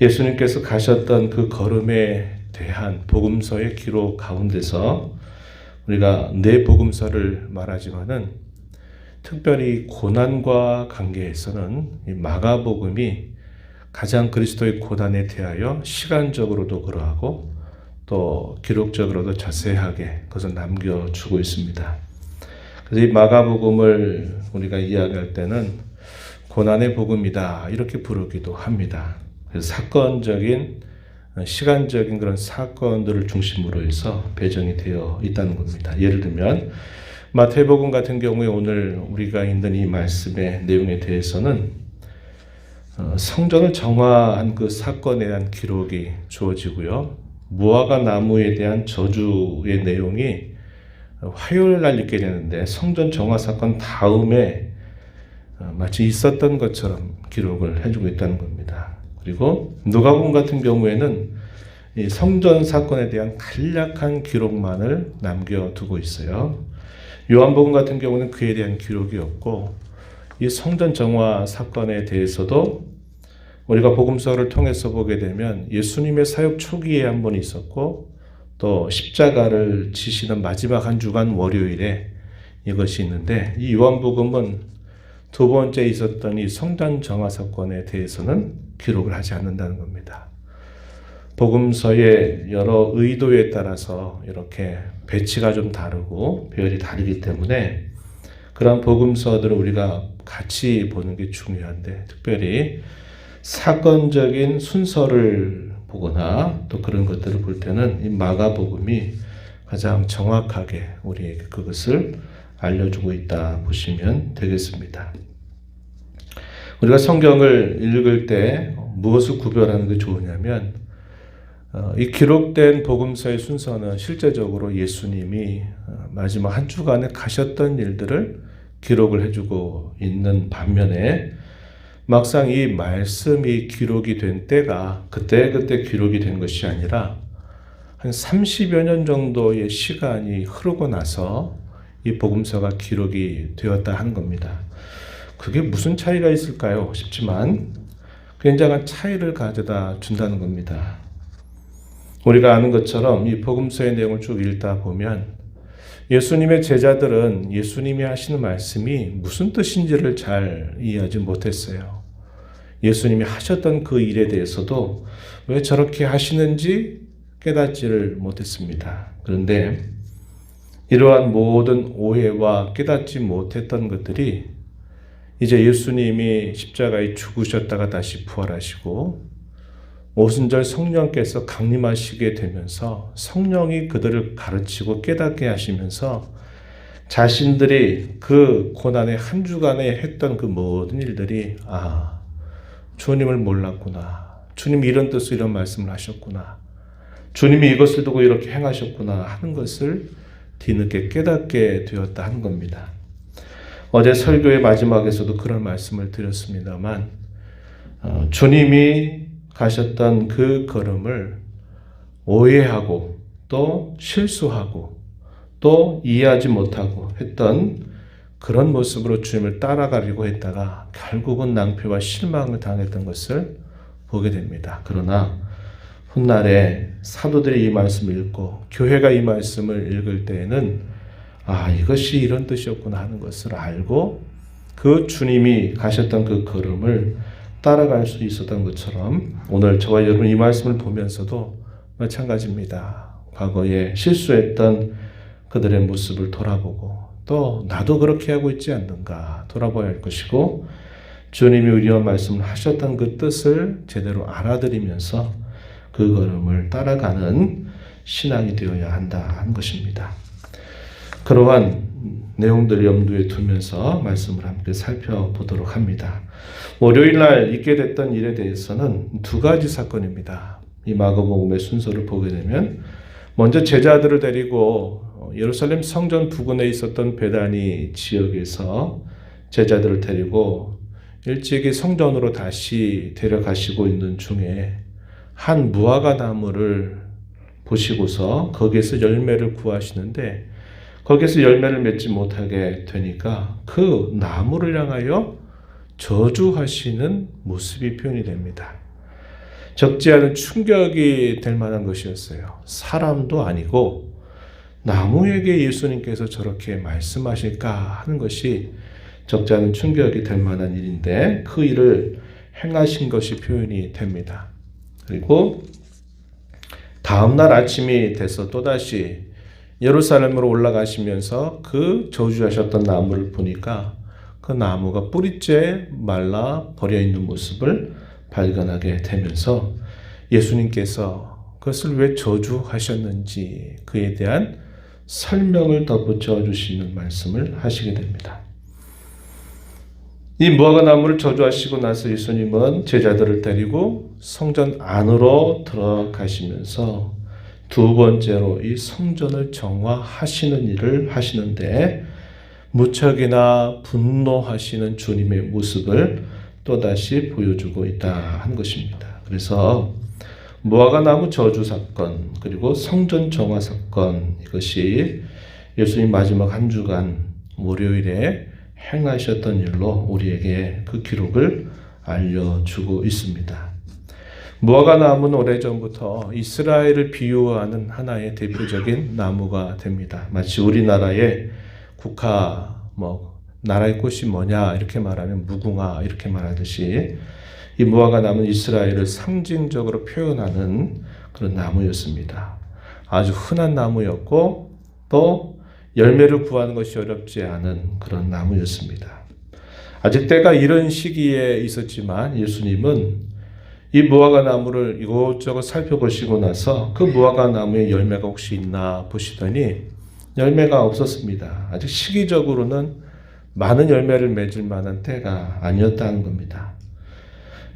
예수님께서 가셨던 그 걸음에 대한 복음서의 기록 가운데서 우리가 네 복음서를 말하지만은 특별히 고난과 관계에서는 이 마가복음이 가장 그리스도의 고난에 대하여 시간적으로도 그러하고 또 기록적으로도 자세하게 그것을 남겨주고 있습니다. 그래서 이 마가복음을 우리가 이야기할 때는 고난의 복음이다 이렇게 부르기도 합니다. 그래서 사건적인 시간적인 그런 사건들을 중심으로 해서 배정이 되어 있다는 겁니다. 예를 들면 마태복음 같은 경우에 오늘 우리가 있는 이 말씀의 내용에 대해서는 어, 성전을 정화한 그 사건에 대한 기록이 주어지고요. 무화과 나무에 대한 저주의 내용이 화요일 날 있게 되는데 성전 정화 사건 다음에 어, 마치 있었던 것처럼 기록을 해주고 있다는 겁니다. 그리고 누가복음 같은 경우에는 이 성전 사건에 대한 간략한 기록만을 남겨두고 있어요. 요한복음 같은 경우는 그에 대한 기록이 없고 이 성전 정화 사건에 대해서도 우리가 복음서를 통해서 보게 되면 예수님의 사역 초기에 한 번 있었고 또 십자가를 지시는 마지막 한 주간 월요일에 이것이 있는데 이 요한복음은 두 번째 있었던 이 성전 정화 사건에 대해서는 기록을 하지 않는다는 겁니다. 복음서의 여러 의도에 따라서 이렇게 배치가 좀 다르고 배열이 다르기 때문에 그런 복음서들을 우리가 같이 보는 게 중요한데 특별히 사건적인 순서를 보거나 또 그런 것들을 볼 때는 이 마가복음이 가장 정확하게 우리에게 그것을 알려주고 있다 보시면 되겠습니다. 우리가 성경을 읽을 때 무엇을 구별하는 게 좋으냐면 어, 이 기록된 복음서의 순서는 실제적으로 예수님이 어, 마지막 한 주간에 가셨던 일들을 기록을 해주고 있는 반면에 막상 이 말씀이 기록이 된 때가 그때그때 기록이 된 것이 아니라 한 30여 년 정도의 시간이 흐르고 나서 이 복음서가 기록이 되었다 하는 겁니다. 그게 무슨 차이가 있을까요? 싶지만 굉장한 차이를 가져다 준다는 겁니다. 우리가 아는 것처럼 이 복음서의 내용을 쭉 읽다 보면 예수님의 제자들은 예수님이 하시는 말씀이 무슨 뜻인지를 잘 이해하지 못했어요. 예수님이 하셨던 그 일에 대해서도 왜 저렇게 하시는지 깨닫지를 못했습니다. 그런데 이러한 모든 오해와 깨닫지 못했던 것들이 이제 예수님이 십자가에 죽으셨다가 다시 부활하시고 오순절 성령께서 강림하시게 되면서 성령이 그들을 가르치고 깨닫게 하시면서 자신들이 그 고난의 한 주간에 했던 그 모든 일들이 아 주님을 몰랐구나 주님이 이런 뜻으로 이런 말씀을 하셨구나 주님이 이것을 두고 이렇게 행하셨구나 하는 것을 뒤늦게 깨닫게 되었다 하는 겁니다. 어제 설교의 마지막에서도 그런 말씀을 드렸습니다만 어, 주님이 가셨던 그 걸음을 오해하고 또 실수하고 또 이해하지 못하고 했던 그런 모습으로 주님을 따라가려고 했다가 결국은 낭패와 실망을 당했던 것을 보게 됩니다. 그러나 훗날에 사도들이 이 말씀을 읽고 교회가 이 말씀을 읽을 때에는 아 이것이 이런 뜻이었구나 하는 것을 알고 그 주님이 가셨던 그 걸음을 따라갈 수 있었던 것처럼 오늘 저와 여러분 이 말씀을 보면서도 마찬가지입니다. 과거에 실수했던 그들의 모습을 돌아보고 또 나도 그렇게 하고 있지 않는가 돌아봐야 할 것이고 주님이 우리와 말씀을 하셨던 그 뜻을 제대로 알아들이면서 그 걸음을 따라가는 신앙이 되어야 한다는 것입니다. 그러한 내용들을 염두에 두면서 말씀을 함께 살펴보도록 합니다. 월요일 날 있게 됐던 일에 대해서는 두 가지 사건입니다. 이 마가복음의 순서를 보게 되면 먼저 제자들을 데리고 예루살렘 성전 부근에 있었던 베다니 지역에서 제자들을 데리고 일찍이 성전으로 다시 데려가시고 있는 중에 한 무화과 나무를 보시고서 거기에서 열매를 구하시는데 거기에서 열매를 맺지 못하게 되니까 그 나무를 향하여 저주하시는 모습이 표현이 됩니다. 적지 않은 충격이 될 만한 것이었어요. 사람도 아니고 나무에게 예수님께서 저렇게 말씀하실까 하는 것이 적지 않은 충격이 될 만한 일인데 그 일을 행하신 것이 표현이 됩니다. 그리고 다음날 아침이 돼서 또다시 예루살렘으로 올라가시면서 그 저주하셨던 나무를 보니까 그 나무가 뿌리째 말라 버려 있는 모습을 발견하게 되면서 예수님께서 그것을 왜 저주하셨는지 그에 대한 설명을 덧붙여 주시는 말씀을 하시게 됩니다. 이 무화과 나무를 저주하시고 나서 예수님은 제자들을 데리고 성전 안으로 들어가시면서 두 번째로 이 성전을 정화하시는 일을 하시는데 무척이나 분노하시는 주님의 모습을 또다시 보여주고 있다 한 것입니다. 그래서 무화과 나무 저주 사건 그리고 성전 정화 사건 이것이 예수님 마지막 한 주간 월요일에 행하셨던 일로 우리에게 그 기록을 알려주고 있습니다. 무화과 나무는 오래전부터 이스라엘을 비유하는 하나의 대표적인 나무가 됩니다. 마치 우리나라의 국화 뭐 나라의 꽃이 뭐냐 이렇게 말하면 무궁화 이렇게 말하듯이 이 무화과 나무는 이스라엘을 상징적으로 표현하는 그런 나무였습니다. 아주 흔한 나무였고 또 열매를 구하는 것이 어렵지 않은 그런 나무였습니다. 아직 때가 이런 시기에 있었지만 예수님은 이 무화과 나무를 이곳저곳 살펴보시고 나서 그 무화과 나무에 열매가 혹시 있나 보시더니 열매가 없었습니다. 아직 시기적으로는 많은 열매를 맺을 만한 때가 아니었다는 겁니다.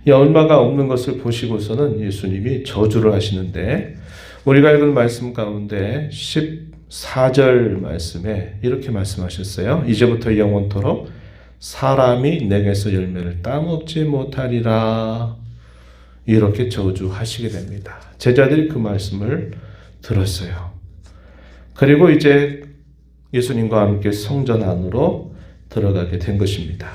열매가 없는 것을 보시고서는 예수님이 저주를 하시는데 우리가 읽은 말씀 가운데 14절 말씀에 이렇게 말씀하셨어요. 이제부터 영원토록 사람이 내게서 열매를 따먹지 못하리라. 이렇게 저주하시게 됩니다. 제자들이 그 말씀을 들었어요. 그리고 이제 예수님과 함께 성전 안으로 들어가게 된 것입니다.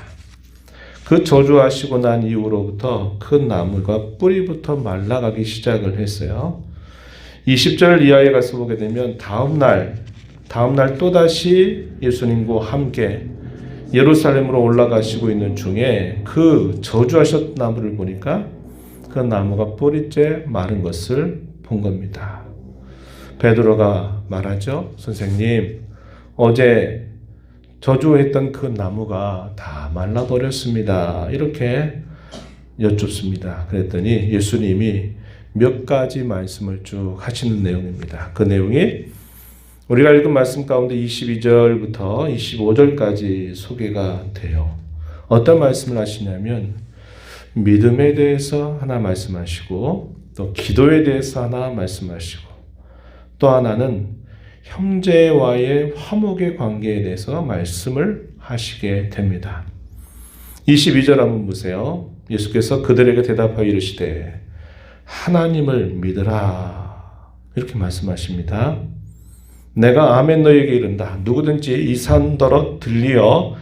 그 저주하시고 난 이후로부터 그 나무가 뿌리부터 말라가기 시작을 했어요. 20절 이하에 가서 보게 되면 다음 날 다음 날 또다시 예수님과 함께 예루살렘으로 올라가시고 있는 중에 그 저주하셨던 나무를 보니까 그 나무가 뿌리째 마른 것을 본 겁니다. 베드로가 말하죠. 선생님, 어제 저주했던 그 나무가 다 말라버렸습니다. 이렇게 여쭙습니다. 그랬더니 예수님이 몇 가지 말씀을 쭉 하시는 내용입니다. 그 내용이 우리가 읽은 말씀 가운데 22절부터 25절까지 소개가 돼요. 어떤 말씀을 하시냐면 믿음에 대해서 하나 말씀하시고 또 기도에 대해서 하나 말씀하시고 또 하나는 형제와의 화목의 관계에 대해서 말씀을 하시게 됩니다. 22절 한번 보세요. 예수께서 그들에게 대답하여 이르시되 하나님을 믿으라 이렇게 말씀하십니다. 내가 아멘 너에게 이른다. 누구든지 이 산더러 들리어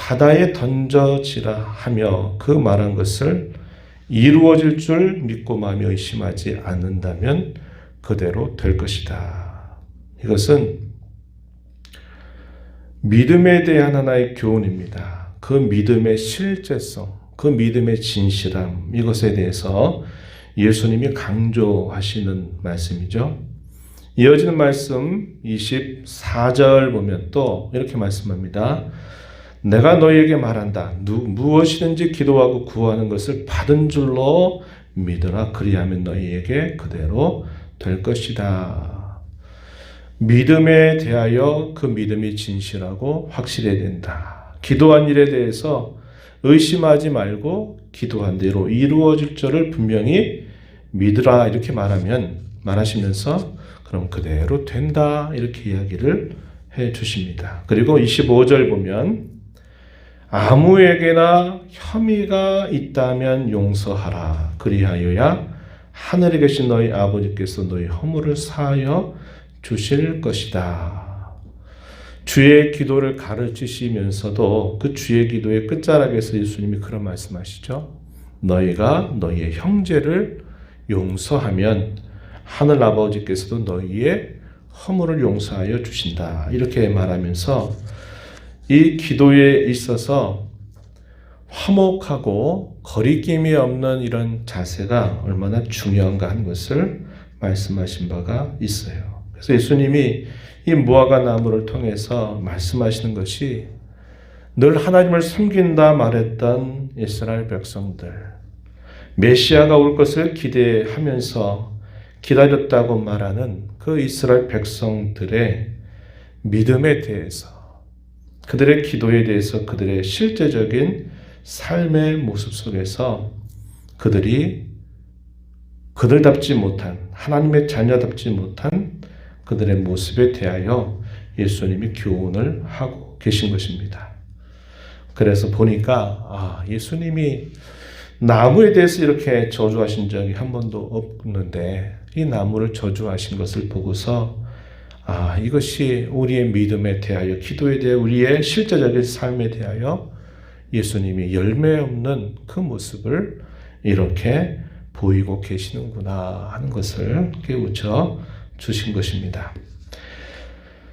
바다에 던져지라 하며 그 말한 것을 이루어질 줄 믿고 마음에 의심하지 않는다면 그대로 될 것이다. 이것은 믿음에 대한 하나의 교훈입니다. 그 믿음의 실제성, 그 믿음의 진실함, 이것에 대해서 예수님이 강조하시는 말씀이죠. 이어지는 말씀 24절 보면 또 이렇게 말씀합니다. 내가 너희에게 말한다. 누, 무엇이든지 기도하고 구하는 것을 받은 줄로 믿으라. 그리하면 너희에게 그대로 될 것이다. 믿음에 대하여 그 믿음이 진실하고 확실해야 된다. 기도한 일에 대해서 의심하지 말고 기도한 대로 이루어질 줄을 분명히 믿으라 이렇게 말하면 말하시면서 그럼 그대로 된다 이렇게 이야기를 해 주십니다. 그리고 25절 보면 아무에게나 혐의가 있다면 용서하라. 그리하여야 하늘에 계신 너희 아버지께서 너희 허물을 사하여 주실 것이다. 주의 기도를 가르치시면서도 그 주의 기도의 끝자락에서 예수님이 그런 말씀하시죠. 너희가 너희의 형제를 용서하면 하늘 아버지께서도 너희의 허물을 용서하여 주신다. 이렇게 말하면서 이 기도에 있어서 화목하고 거리낌이 없는 이런 자세가 얼마나 중요한가 하는 것을 말씀하신 바가 있어요. 그래서 예수님이 이 무화과 나무를 통해서 말씀하시는 것이 늘 하나님을 섬긴다 말했던 이스라엘 백성들, 메시아가 올 것을 기대하면서 기다렸다고 말하는 그 이스라엘 백성들의 믿음에 대해서, 그들의 기도에 대해서 그들의 실제적인 삶의 모습 속에서 그들이 그들답지 못한 하나님의 자녀답지 못한 그들의 모습에 대하여 예수님이 교훈을 하고 계신 것입니다. 그래서 보니까 아, 예수님이 나무에 대해서 이렇게 저주하신 적이 한 번도 없는데 이 나무를 저주하신 것을 보고서 아, 이것이 우리의 믿음에 대하여 기도에 대해 우리의 실제적인 삶에 대하여 예수님이 열매 없는 그 모습을 이렇게 보이고 계시는구나 하는 것을 깨우쳐 주신 것입니다.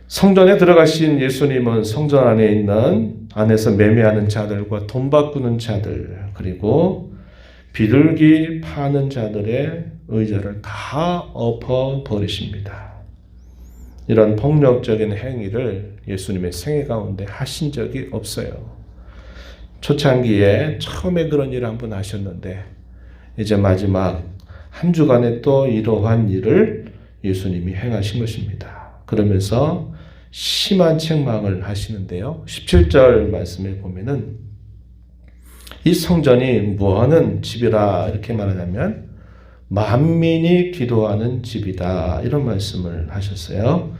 성전에 들어가신 예수님은 성전 안에 있는 안에서 매매하는 자들과 돈 바꾸는 자들 그리고 비둘기 파는 자들의 의자를 다 엎어 버리십니다. 이런 폭력적인 행위를 예수님의 생애 가운데 하신 적이 없어요. 초창기에 처음에 그런 일을 한 번 하셨는데 이제 마지막 한 주간에 또 이러한 일을 예수님이 행하신 것입니다. 그러면서 심한 책망을 하시는데요. 17절 말씀에 보면은 이 성전이 뭐하는 집이라 이렇게 말하냐면 만민이 기도하는 집이다 이런 말씀을 하셨어요.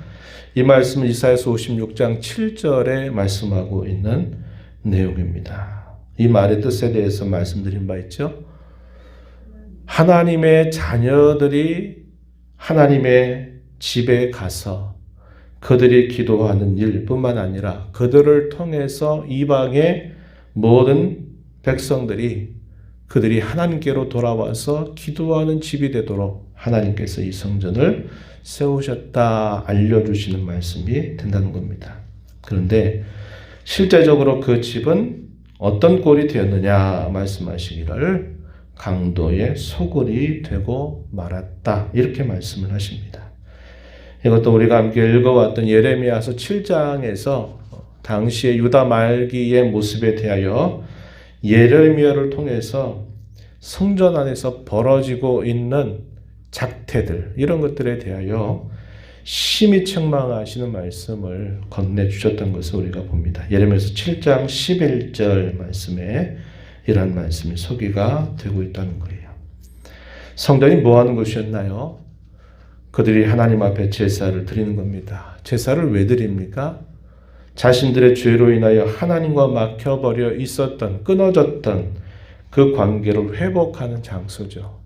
이 말씀은 이사야서 56장 7절에 말씀하고 있는 내용입니다. 이 말의 뜻에 대해서 말씀드린 바 있죠. 하나님의 자녀들이 하나님의 집에 가서 그들이 기도하는 일뿐만 아니라 그들을 통해서 이방의 모든 백성들이 그들이 하나님께로 돌아와서 기도하는 집이 되도록 하나님께서 이 성전을 세우셨다 알려주시는 말씀이 된다는 겁니다. 그런데 실제적으로 그 집은 어떤 꼴이 되었느냐 말씀하시기를 강도의 소굴이 되고 말았다. 이렇게 말씀을 하십니다. 이것도 우리가 함께 읽어왔던 예레미야서 7장에서 당시의 유다 말기의 모습에 대하여 예레미야를 통해서 성전 안에서 벌어지고 있는 작태들 이런 것들에 대하여 심히 책망하시는 말씀을 건네 주셨던 것을 우리가 봅니다. 예레미야서 7장 11절 말씀에 이러한 말씀이 소개가 되고 있다는 거예요. 성전이 뭐 하는 곳이었나요? 그들이 하나님 앞에 제사를 드리는 겁니다. 제사를 왜 드립니까? 자신들의 죄로 인하여 하나님과 막혀버려 있었던, 끊어졌던 그 관계를 회복하는 장소죠.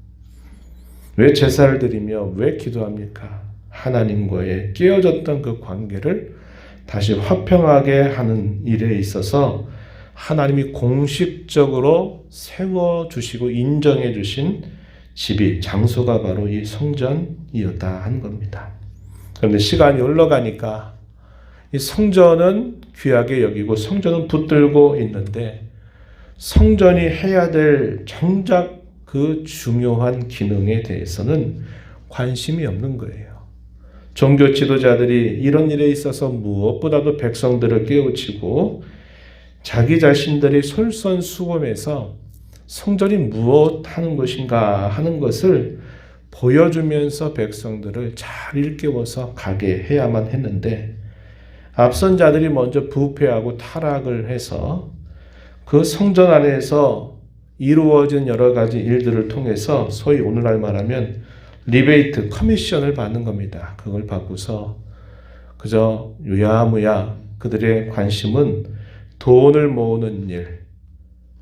왜 제사를 드리며 왜 기도합니까? 하나님과의 깨어졌던 그 관계를 다시 화평하게 하는 일에 있어서 하나님이 공식적으로 세워주시고 인정해주신 집이, 장소가 바로 이 성전이었다 하는 겁니다. 그런데 시간이 흘러가니까 이 성전은 귀하게 여기고 성전은 붙들고 있는데 성전이 해야 될 정작 그 중요한 기능에 대해서는 관심이 없는 거예요. 종교 지도자들이 이런 일에 있어서 무엇보다도 백성들을 깨우치고 자기 자신들이 솔선수범해서 성전이 무엇 하는 것인가 하는 것을 보여주면서 백성들을 잘 일깨워서 가게 해야만 했는데 앞선 자들이 먼저 부패하고 타락을 해서 그 성전 안에서 이루어진 여러 가지 일들을 통해서 소위 오늘날 말하면 리베이트, 커미션을 받는 겁니다. 그걸 받고서 그저 유야무야 그들의 관심은 돈을 모으는 일,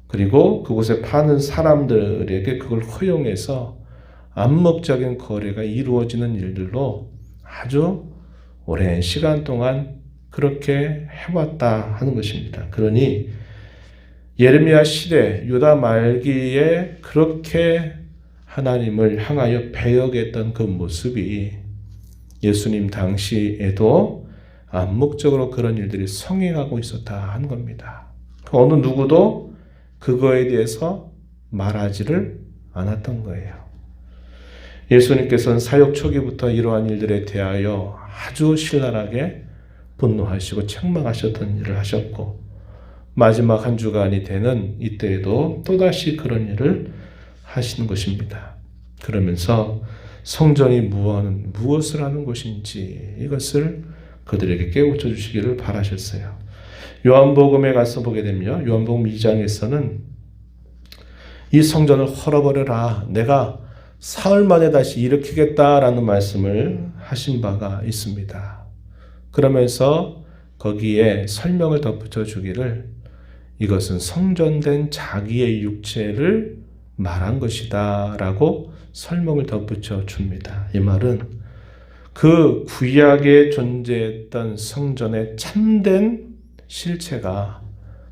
그리고 그곳에 파는 사람들에게 그걸 허용해서 암묵적인 거래가 이루어지는 일들로 아주 오랜 시간 동안 그렇게 해왔다 하는 것입니다. 그러니 예레미야 시대 유다 말기에 그렇게 하나님을 향하여 배역했던 그 모습이 예수님 당시에도 암묵적으로 그런 일들이 성행하고 있었다 한 겁니다. 어느 누구도 그거에 대해서 말하지를 않았던 거예요. 예수님께서는 사역 초기부터 이러한 일들에 대하여 아주 신랄하게 분노하시고 책망하셨던 일을 하셨고 마지막 한 주간이 되는 이때에도 또다시 그런 일을 하시는 것입니다. 그러면서 성전이 무엇, 무엇을 하는 곳인지 이것을 그들에게 깨우쳐 주시기를 바라셨어요. 요한복음에 가서 보게 되면 요한복음 2장에서는 이 성전을 헐어버려라. 내가 사흘 만에 다시 일으키겠다라는 말씀을 하신 바가 있습니다. 그러면서 거기에 설명을 덧붙여 주기를 이것은 성전된 자기의 육체를 말한 것이다 라고 설명을 덧붙여 줍니다. 이 말은 그 구약에 존재했던 성전의 참된 실체가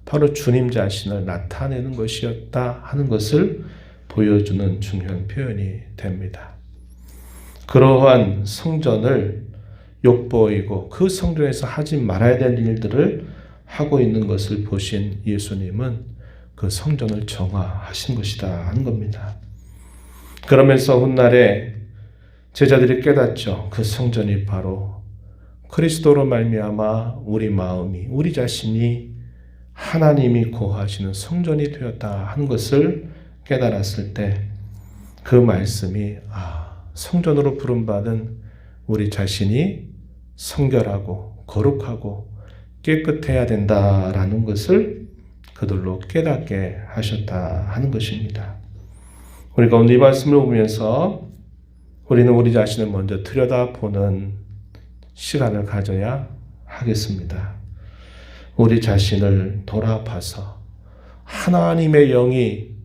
바로 주님 자신을 나타내는 것이었다 하는 것을 보여주는 중요한 표현이 됩니다. 그러한 성전을 욕보이고 그 성전에서 하지 말아야 될 일들을 하고 있는 것을 보신 예수님은 그 성전을 정화하신 것이다 하는 겁니다. 그러면서 훗날에 제자들이 깨닫죠. 그 성전이 바로 그리스도로 말미암아 우리 마음이 우리 자신이 하나님이 고하시는 성전이 되었다 하는 것을 깨달았을 때 그 말씀이 아 성전으로 부름받은 우리 자신이 성결하고 거룩하고 깨끗해야 된다라는 것을 그들로 깨닫게 하셨다 하는 것입니다. 우리가 오늘 이 말씀을 보면서 우리는 우리 자신을 먼저 들여다보는 시간을 가져야 하겠습니다. 우리 자신을 돌아봐서 하나님의 영이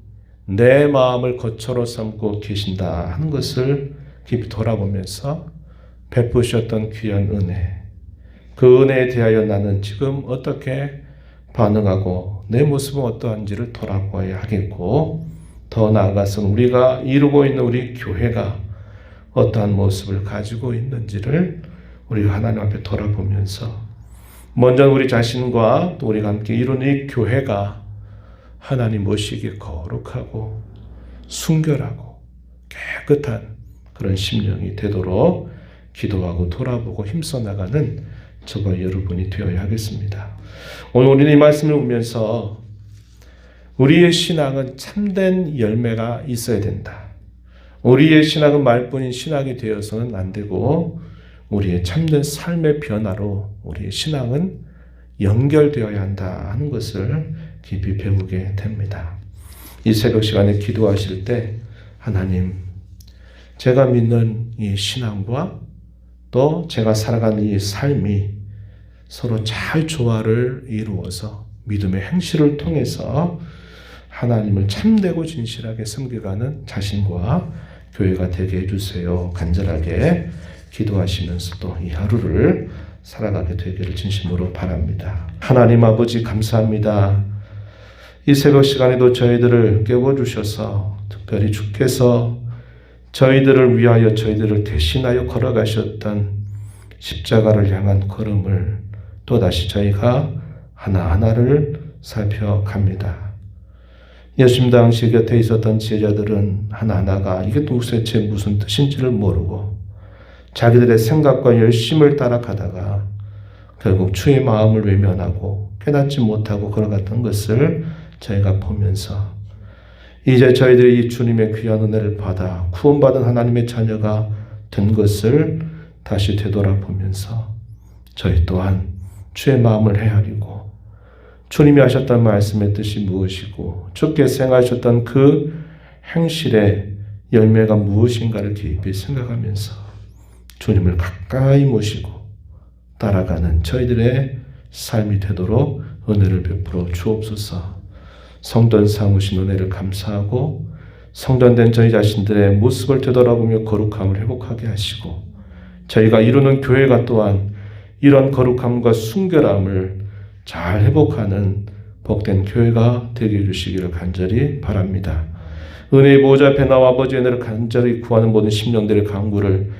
내 마음을 거처로 삼고 계신다 하는 것을 깊이 돌아보면서 베푸셨던 귀한 은혜, 그 은혜에 대하여 나는 지금 어떻게 반응하고 내 모습은 어떠한지를 돌아보아야 하겠고 더 나아가서 우리가 이루고 있는 우리 교회가 어떠한 모습을 가지고 있는지를 우리가 하나님 앞에 돌아보면서 먼저 우리 자신과 또 우리가 함께 이루는 이 교회가 하나님 모시기에 거룩하고 순결하고 깨끗한 그런 심령이 되도록 기도하고 돌아보고 힘써 나가는 저와 여러분이 되어야 하겠습니다. 오늘 우리는 이 말씀을 보면서 우리의 신앙은 참된 열매가 있어야 된다. 우리의 신앙은 말뿐인 신앙이 되어서는 안 되고 우리의 참된 삶의 변화로 우리의 신앙은 연결되어야 한다 하는 것을 깊이 배우게 됩니다. 이 새벽 시간에 기도하실 때 하나님 제가 믿는 이 신앙과 또 제가 살아가는 이 삶이 서로 잘 조화를 이루어서 믿음의 행실을 통해서 하나님을 참되고 진실하게 섬겨가는 자신과 교회가 되게 해주세요. 간절하게 기도하시면서 또 이 하루를 살아가게 되기를 진심으로 바랍니다. 하나님 아버지 감사합니다. 이 새벽 시간에도 저희들을 깨워주셔서 특별히 주께서 저희들을 위하여 저희들을 대신하여 걸어가셨던 십자가를 향한 걸음을 또다시 저희가 하나하나를 살펴갑니다. 예수님 당시 곁에 있었던 제자들은 하나하나가 이게 도대체 무슨 뜻인지를 모르고 자기들의 생각과 열심을 따라가다가 결국 주의 마음을 외면하고 깨닫지 못하고 걸어갔던 것을 저희가 보면서 이제 저희들이 이 주님의 귀한 은혜를 받아 구원받은 하나님의 자녀가 된 것을 다시 되돌아보면서 저희 또한 주의 마음을 헤아리고 주님이 하셨던 말씀의 뜻이 무엇이고 주께서 행하셨던 그 행실의 열매가 무엇인가를 깊이 생각하면서 주님을 가까이 모시고 따라가는 저희들의 삶이 되도록 은혜를 베풀어 주옵소서. 성전 삼으신 은혜를 감사하고 성전된 저희 자신들의 모습을 되돌아보며 거룩함을 회복하게 하시고 저희가 이루는 교회가 또한 이런 거룩함과 순결함을 잘 회복하는 복된 교회가 되게 해주시기를 간절히 바랍니다. 은혜의 보호자 앞에 나와 아버지의 은혜를 간절히 구하는 모든 심령들의 간구를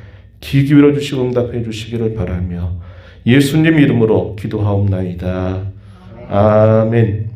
귀 기울여 주시고 응답해 주시기를 바라며 예수님 이름으로 기도하옵나이다. 아멘.